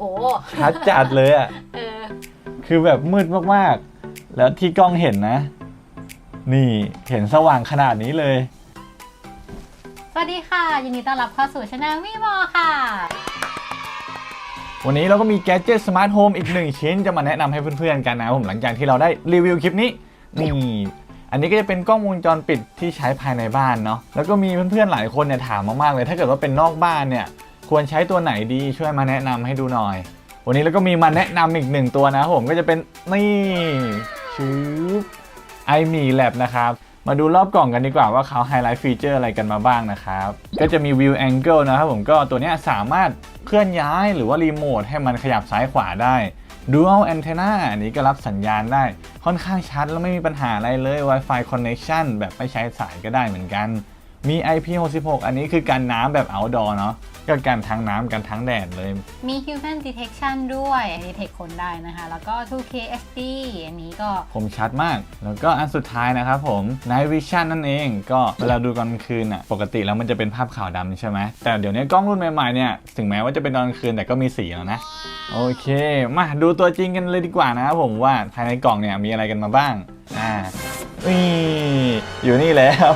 โหชัดจัดเลยอะ เออ คือแบบมืดมากๆ แล้วที่กล้องเห็นนะ นี่เห็นสว่างขนาดนี้เลย สวัสดีค่ะ ยินดีต้อนรับเข้าสู่ช anel วีมอค่ะ วันนี้เราก็มีแก d จ็ตสมาร์ทโฮมอีกหนึ่งชิ้นจะมาแนะนำให้เพื่อนๆกันนะครับผมหลังจากที่เราได้รีวิวคลิปนี้ นี่ อันนี้ก็จะเป็นกล้องวงจรปิดที่ใช้ภายในบ้านเนาะ แล้วก็มีเพื่อนๆหลายคนเนี่ยถามมากๆเลย ถ้าเกิดว่าเป็นนอกบ้านเนี่ย ควรใช้ตัวไหนดีช่วยมาแนะนำให้ดูหน่อย วันนี้เราก็มีมาแนะนำอีกหนึ่งตัวนะครับผมก็จะเป็นนี่ชื่อไอมีแลบนะครับมาดูรอบกล่องกันดีกว่าว่าเขาไฮไลท์ฟีเจอร์อะไรกันมาบ้างนะครับ ก็จะมี View Angle นะครับผมก็ตัวนี้สามารถเคลื่อนย้ายหรือว่ารีโมทให้มันขยับซ้ายขวาได้ Dual Antenna อันนี้ก็รับสัญญาณได้ ค่อนข้างชัดแล้วไม่มีปัญหาอะไรเลย Wi-Fi Connection แบบไม่ใช้สายก็ได้เหมือนกัน มี IP66 อันนี้คือการน้ำแบบ outdoor เนาะก็การทั้งน้ำกันทั้งแดดเลย มี human detection ด้วยอันนี้เทคคนได้นะคะ แล้วก็ 2K SD อันนี้ก็คมชัดมาก แล้วก็อันสุดท้ายนะครับผม Night Vision นั่นเอง ก็เวลาดูกลางคืนอะ ปกติแล้วมันจะเป็นภาพขาวดำใช่ไหม แต่เดี๋ยวนี้กล้องรุ่นใหม่ๆเนี่ย ถึงแม้ว่าจะเป็นตอนกลางคืนแต่ก็มีสีแล้วนะ โอเค มาดูตัวจริงกันเลยดีกว่านะครับผมว่าภายในกล่องเนี่ยมีอะไรกันมาบ้าง อ่านี่อยู่นี่แล้ว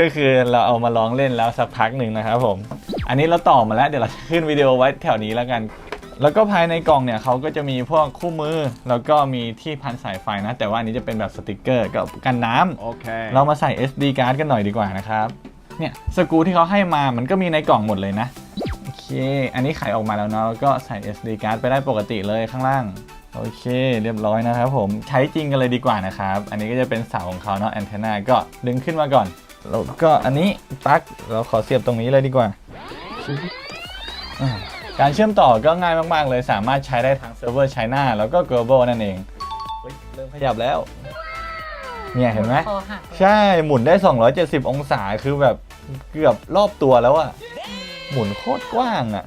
ก็คือเราเอามาลองเล่นแล้วสักพักหนึ่งนะครับผม อันนี้เราต่อมาแล้วเดี๋ยวเราจะขึ้นวิดีโอไว้แถวนี้แล้วกัน แล้วก็ภายในกล่องเนี่ยเขาก็จะมีพวกคู่มือ แล้วก็มีที่พันสายไฟนะ แต่ว่าอันนี้จะเป็นแบบสติกเกอร์กับกันน้ำ Okay. เรามาใส่ SD card กันหน่อยดีกว่านะครับ เนี่ยสกรูที่เขาให้มามันก็มีในกล่องหมดเลยนะ โอเค อันนี้ไขออกมาแล้วเนาะแล้วก็ใส่ SD card ไปได้ปกติเลยข้างล่าง โอเค เรียบร้อยนะครับผม ใช้จริงกันเลยดีกว่านะครับ อันนี้ก็จะเป็นเสาของเขาเนาะแอนเทนาก็ดึงขึ้นมาก่อน แล้วก็อันนี้ปลั๊กเราขอเสียบตรงนี้เลยดีกว่าอ่า การเชื่อมต่อก็ง่ายมาก ๆ เลยสามารถใช้ได้ทั้งเซิร์ฟเวอร์ China แล้วก็ global นั่นเองเฮ้ยเริ่มขยับแล้ว เนี่ยเห็นไหม คอหักเลยใช่หมุนได้ 270 องศาคือแบบเกือบรอบตัวแล้วอะหมุนโคตรกว้างอะ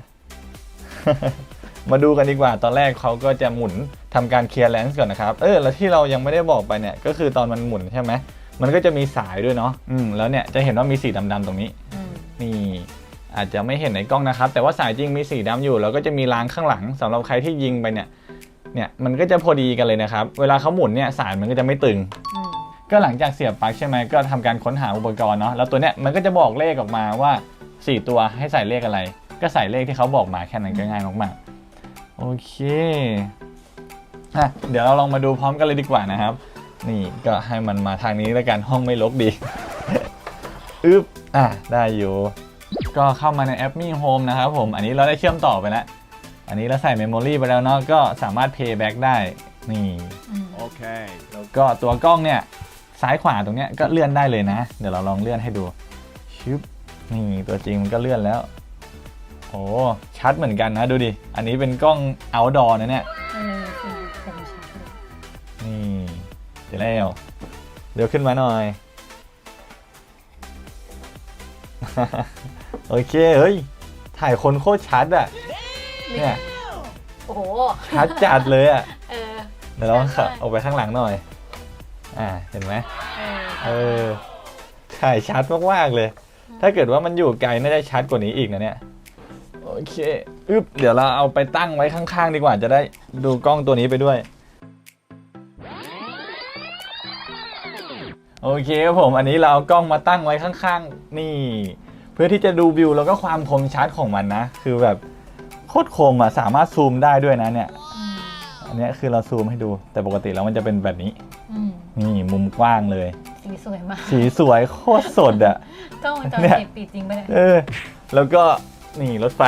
มาดูกันดีกว่า ตอนแรกเขาก็จะหมุนทำการเคลียร์แลนส์ก่อนนะครับ เออ แล้วที่เรายังไม่ได้บอกไปเนี่ย ก็คือตอนมันหมุนใช่ไหม มันก็จะมีสายด้วยเนาะอืมแล้วเนี่ยจะเห็นว่ามีสีดำๆตรงนี้อืมนี่อาจจะไม่เห็นในกล้องนะครับ แต่ว่าสายจริงมีสีดำอยู่ แล้วก็จะมีรางข้างหลังสำหรับใครที่ยิงไปเนี่ย เนี่ยมันก็จะพอดีกันเลยนะครับ เวลาเขาหมุนเนี่ยสายมันก็จะไม่ตึงอืมก็หลังจากเสียบปลั๊กใช่ไหมก็ทำการค้นหาอุปกรณ์เนาะ แล้วตัวเนี้ยมันก็จะบอกเลขออกมาว่า 4 ตัวให้ใส่เลขอะไร ก็ใส่เลขที่เขาบอกมาแค่นั้นก็ง่ายมากๆ โอเคอะเดี๋ยวเราลองมาดูพร้อมกันเลยดีกว่านะครับ นี่ก็ให้มันมาทางนี้แล้วกันห้องไม่รกดีอึ๊บอะได้อยู่ ก็เข้ามาในแอป Mi Home นะครับผม อันนี้เราได้เชื่อมต่อไปแล้ว อันนี้เราใส่เมมโมรีไปแล้วเนาะก็สามารถ Payback ได้ นี่อืม Okay. แล้วก็ตัวกล้องเนี่ย ซ้ายขวาตรงเนี้ยก็เลื่อนได้เลยนะ เดี๋ยวเราลองเลื่อนให้ดูชึบนี่ตัวจริงมันก็เลื่อนแล้ว โอ้ชัดเหมือนกันนะดูดิ อันนี้เป็นกล้อง outdoor นะเนี่ย เดี๋ยวแล้วเดี๋ยวขึ้นมาหน่อย โอเค เฮ้ย ถ่ายคนโคตรชัดอะเนี่ย โอ้โห ชัดจัดเลยอะเออ เดี๋ยวเราขับออกไปข้างหลังหน่อย อ่า เห็นไหมเออเออ ถ่ายชัดมากๆเลย ถ้าเกิดว่ามันอยู่ไกลน่าจะชัดกว่านี้อีกนะเนี่ย โอเค อึ๊บ เดี๋ยวเราเอาไปตั้งไว้ข้างๆ ดีกว่า จะได้ดูกล้องตัวนี้ไปด้วย โอเคครับผมอันนี้เราเอากล้องมาตั้งไว้ข้างๆ นี่ เพื่อที่จะดูวิวแล้วก็ความคมชัดของมันนะ คือแบบโคตรคมอะสามารถซูมได้ด้วยนะเนี่ยอืมอันเนี้ยคือเราซูมให้ดู แต่ปกติแล้วมันจะเป็นแบบนี้อืมนี่มุมกว้างเลย สีสวยมากสีสวยโคตรสดอะ กล้องวงจรเนี่ย ปิดปิดจริงปะเนี่ยเออแล้วก็นี่รถไฟ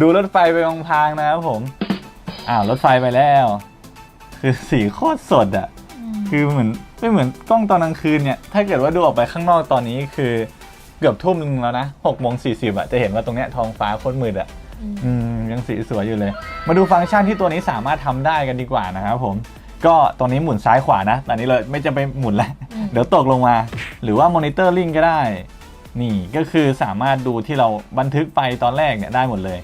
ดูรถไฟไปพลางๆนะครับผมอ้าวรถไฟไปแล้ว คือสีโคตรสดอะมคือเหมือน ไม่เหมือนกล้องตอนกลางคืนเนี่ย ถ้าเกิดว่าดูออกไปข้างนอกตอนนี้คือเกือบทุ่มนึงแล้วนะหกโมงสี่สิบอะจะเห็นว่าตรงเนี้ยท้องฟ้าโคตรมืดอะมอืมยังสีสวยอยู่เลย มาดูฟังก์ชันที่ตัวนี้สามารถทำได้กันดีกว่านะครับผม ก็ตรงนี้หมุนซ้ายขวานะ ตอนนี้เลยไม่จะไปหมุนแล้วอืมเดี๋ยวตกลงมา หรือว่ามอนิเตอร์ลิงก็ได้ นี่ก็คือสามารถดูที่เราบันทึกไปตอนแรกเนี่ยได้หมดเลย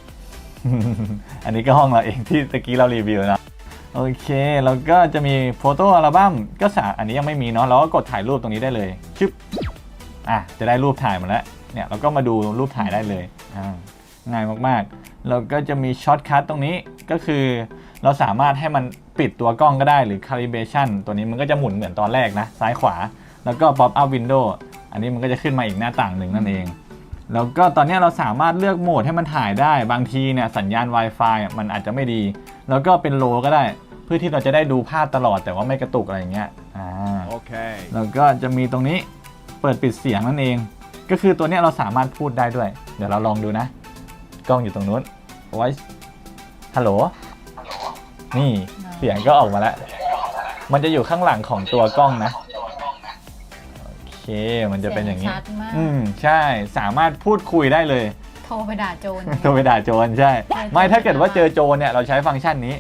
อันนี้ก็ห้องเราเองที่ตะกี้เรารีวิวนะ โอเค แล้วก็จะมีโฟโต้อัลบั้มก็สาอันนี้ยังไม่มีเนาะเราก็กดถ่ายรูปตรงนี้ได้เลยชึบอะจะได้รูปถ่ายมาแล้วเนี่ยเราก็มาดูรูปถ่ายได้เลยอ่าง่ายมากๆ แล้วก็จะมีช็อตคัทตรงนี้ก็คือเราสามารถให้มันปิดตัวกล้องก็ได้หรือ calibration ตัวนี้มันก็จะหมุนเหมือนตอนแรกนะ ซ้ายขวา แล้วก็ pop up window อันนี้มันก็จะขึ้นมาอีกหน้าต่างหนึ่งนั่นเอง แล้วก็ตอนนี้เราสามารถเลือกโหมดให้มันถ่ายได้บางทีเนี่ยสัญญาณ Wi-Fi มันอาจจะไม่ดี แล้วก็เป็นโลก็ได้ เพื่อที่เราจะได้ดูภาพตลอดแต่ว่าไม่กระตุกอะไรอย่างเงี้ยอ่า Okay. แล้วก็จะมีตรงนี้เปิดปิดเสียงนั่นเอง ก็คือตัวเนี้ยเราสามารถพูดได้ด้วย เดี๋ยวเราลองดูนะ กล้องอยู่ตรงนู้น voice ฮัลโหล นี่เสียงก็ออกมาแล้ว มันจะอยู่ข้างหลังของตัวกล้องนะ โอเค มันจะเป็นอย่างนี้ชัดมาก อืม ใช่ สามารถพูดคุยได้เลยโทรไปด่าโจรโทรไปด่าโจรใช่ใช่ ไม่ถ้าเกิดว่าเจอโจรเนี่ยเราใช้ฟังก์ชันนี้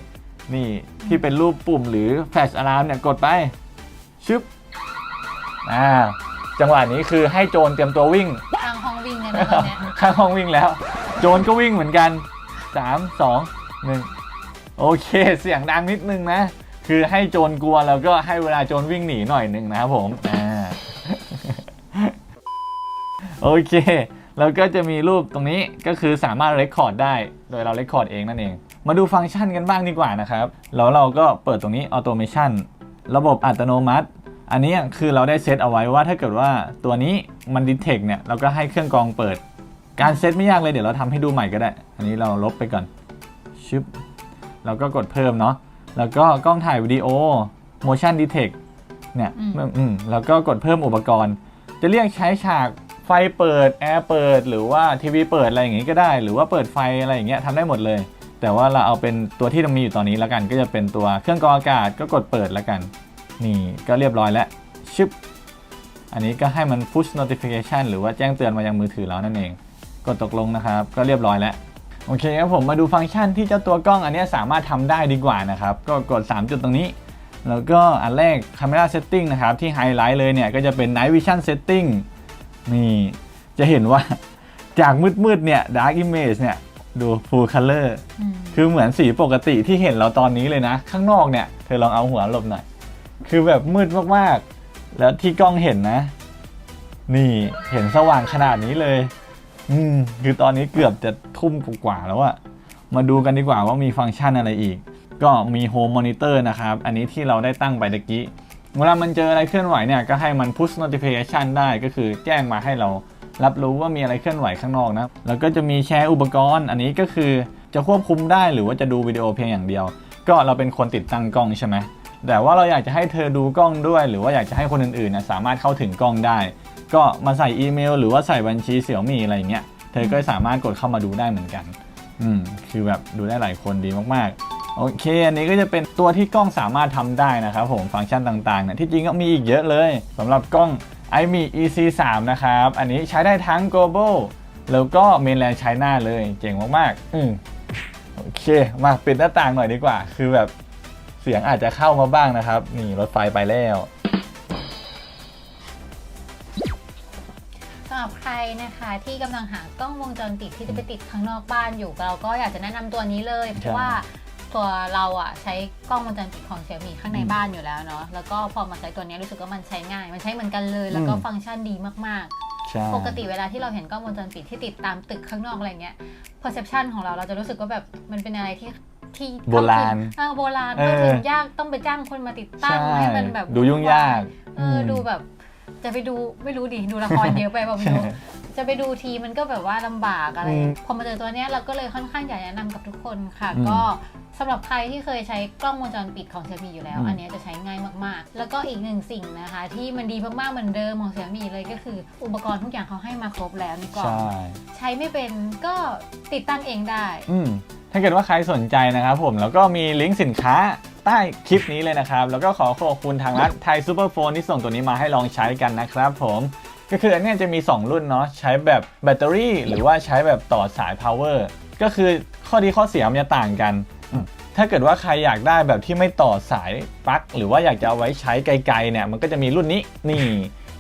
นี่ที่เป็นรูปปุ่มหรือแฟลชอะลามเนี่ยกดไปชึบอ่าจังหวะนี้คือให้โจรเตรียมตัววิ่งทางห้องวิ่งเลยนะตอนเนี้ยข้างห้องวิ่งแล้ว โจรก็วิ่งเหมือนกัน3 2 1โอเค เสียงดังนิดนึงนะ คือให้โจรกลัวแล้วก็ให้เวลาโจรวิ่งหนีหน่อยหนึ่งนะครับผมอ่าโอเค แล้วก็จะมีรูปตรงนี้ก็คือสามารถเรคคอร์ดได้ โดยเราเรคคอร์ดเองนั่นเอง มาดูฟังก์ชันกันบ้างดีกว่านะครับ แล้วเราก็เปิดตรงนี้ออโตเมชันระบบอัตโนมัติ อันนี้คือเราได้เซตเอาไว้ว่าถ้าเกิดว่าตัวนี้มันดิเทคเนี่ยเราก็ให้เครื่องกรองเปิด การเซตไม่ยากเลยเดี๋ยวเราทำให้ดูใหม่ก็ได้ อันนี้เราลบไปก่อนชึบเราก็กดเพิ่มเนาะแล้วก็กล้องถ่ายวิดีโอ motion detect เนี่ยอืมอืมแล้วก็กดเพิ่มอุปกรณ์ จะเรียกใช้ฉากไฟเปิดแอร์เปิด หรือว่าทีวีเปิดอะไรอย่างงี้ก็ได้ หรือว่าเปิดไฟอะไรอย่างเงี้ยทำได้หมดเลย แต่ว่าเราเอาเป็นตัวที่มีอยู่ตอนนี้แล้วกัน ก็จะเป็นตัวเครื่องกรองอากาศก็กดเปิดแล้วกัน นี่ก็เรียบร้อยแล้วชึบอันนี้ก็ให้มัน push notification หรือว่าแจ้งเตือนมายังมือถือเรานั่นเอง กดตกลงนะครับ ก็เรียบร้อยแล้ว โอเคครับผมมาดูฟังก์ชันที่เจ้าตัวกล้องอันนี้สามารถทำได้ดีกว่านะครับ ก็กด 3 จุดตรงนี้ แล้วก็อันแรก Camera Setting นะครับ ที่ไฮไลท์เลยเนี่ย ก็จะเป็น Night Vision Setting นี่จะเห็นว่าจากมืดๆเนี่ย Dark Image เนี่ย ดู Full Color อืมคือเหมือนสีปกติที่เห็นเราตอนนี้เลยนะ ข้างนอกเนี่ย เธอลองเอาหัวหลบหน่อย คือแบบมืดมากๆ แล้วที่กล้องเห็นนะ นี่เห็นสว่างขนาดนี้เลย อืมคือตอนนี้เกือบจะทุ่มกว่าๆแล้วอะมาดูกันดีกว่าว่ามีฟังก์ชันอะไรอีก ก็มี Home Monitor นะครับ อันนี้ที่เราได้ตั้งไปตะกี้ เวลามันเจออะไรเคลื่อนไหวเนี่ยก็ให้มัน push notification ได้ก็คือแจ้งมาให้เรารับรู้ว่ามีอะไรเคลื่อนไหวข้างนอกนะ แล้วก็จะมีแชร์อุปกรณ์ อันนี้ก็คือจะควบคุมได้หรือว่าจะดูวิดีโอเพียงอย่างเดียว ก็เราเป็นคนติดตั้งกล้องใช่ไหมแต่ว่าเราอยากจะให้เธอดูกล้องด้วย หรือว่าอยากจะให้คนอื่นๆนะสามารถเข้าถึงกล้องได้ ก็มาใส่อีเมล หรือว่าใส่บัญชีเสี่ยวมี่อะไรอย่างเงี้ย เธอก็สามารถกดเข้ามาดูได้เหมือนกัน อืม คือแบบดูได้หลายคนดีมากๆ โอเค อันนี้ก็จะเป็นตัวที่กล้องสามารถทำได้นะครับผมฟังก์ชันต่างๆเนี่ยที่จริงก็มีอีกเยอะเลยสำหรับกล้อง iMi EC3 นะครับ อันนี้ใช้ได้ทั้ง global แล้วก็ mainland China เลยเจ๋งมากๆ อืมโอเค มาปิดหน้าต่างหน่อยดีกว่า คือแบบเสียงอาจจะเข้ามาบ้างนะครับ นี่รถไฟไปแล้วสำหรับใครนะคะที่กำลังหากล้องวงจรปิดที่จะไปติดข้างนอกบ้านอยู่เราก็อยากจะแนะนำตัวนี้เลยเพราะว่า ตัวเราอะใช้กล้องวงจรปิดของเสี่ยมี่ข้างในอืมบ้านอยู่แล้วเนาะแล้วก็พอมาใช้ตัวนี้รู้สึกว่ามันใช้ง่าย มันใช้เหมือนกันเลย แล้วก็อืมฟังก์ชันดีมากใช่ๆ ปกติเวลาที่เราเห็นกล้องวงจรปิดที่ติดตามตึกข้างนอกอะไรเงี้ย perception ของเราเราจะรู้สึกว่าแบบมันเป็นอะไรที่ที่โบราณ เออโบราณเออเข้าถึงยากต้องไปจ้างคนมาติดตั้งใช่ให้มันแบบดูยุ่งยากเอออม ดูแบบ จะไปดูไม่รู้ดิดูละครเยอะไปบอกไม่รู้ จะไปดูทีมันก็แบบว่าลำบากอะไร อืม พอมาเจอตัวเนี้ยเราก็เลยค่อนข้างอยากแนะนำกับทุกคนค่ะ อืมก็สำหรับใครที่เคยใช้กล้องวงจรปิดของเซี่ยมี่อยู่แล้ว อืม อันเนี้ยจะใช้ง่ายมากๆ แล้วก็อีกหนึ่งสิ่งนะคะ ที่มันดีมากๆเหมือนเดิมของเซี่ยมี่เลยก็คือ อุปกรณ์ทุกอย่างเขาให้มาครบแล้วในกล่องใช่ ใช้ไม่เป็นก็ติดตั้งเองได้ อืมถ้าเกิดว่าใครสนใจนะครับผมแล้วก็มีลิงก์สินค้าใต้คลิปนี้เลยนะครับ แล้วก็ขอขอบคุณทางร้านไทยซูเปอร์โฟนที่ส่งตัวนี้มาให้ลองใช้กันนะครับผม ก็คืออันเนี้ยจะมี 2 รุ่นเนาะใช้แบบแบตเตอรี่ หรือว่าใช้แบบต่อสาย power ก็คือข้อดีข้อเสียมันจะต่างกัน ถ้าเกิดว่าใครอยากได้แบบที่ไม่ต่อสายปลั๊กหรือว่าอยากจะเอาไว้ใช้ไกลๆเนี่ยมันก็จะมีรุ่นนี้นี่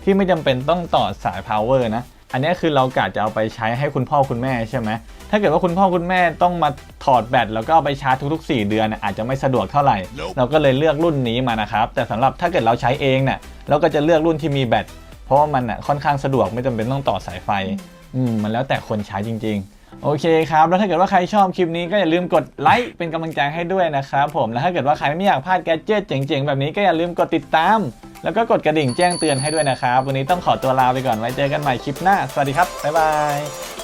ที่ไม่จำเป็นต้องต่อสาย power นะ อันนี้คือเรากะจะเอาไปใช้ให้คุณพ่อคุณแม่ใช่ไหมถ้าเกิดว่าคุณพ่อคุณแม่ต้องมาถอดแบตแล้วก็เอาไปชาร์จทุก ๆ 4 เดือนนะอาจจะไม่สะดวกเท่าไหร่ Nope เราก็เลยเลือกรุ่นนี้มานะครับ แต่สำหรับถ้าเกิดเราใช้เองเนี่ยเราก็จะเลือกรุ่นที่มีแบต ราะว่ามันอะค่อนข้างสะดวกไม่จำเป็นต้องต่อสายไฟ อืมมันแล้วแต่คนใช้จริงโอเคครับ แล้วถ้าเกิดว่าใครชอบคลิปนี้ก็อย่าลืมกดไลค์เป็นกำลังใจให้ด้วยนะครับผม แล้วถ้าเกิดว่าใครไม่อยากพลาดแกดเจิตเจ๋งๆ แบบนี้ก็อย่าลืมกดติดตาม แล้วก็กดกระดิ่งแจ้งเตือนให้ด้วยนะครับ วันนี้ต้องขอตัวลาไปก่อนไว้เจอกันใหม่คลิปหน้า สวัสดีครับบ๊ายบาย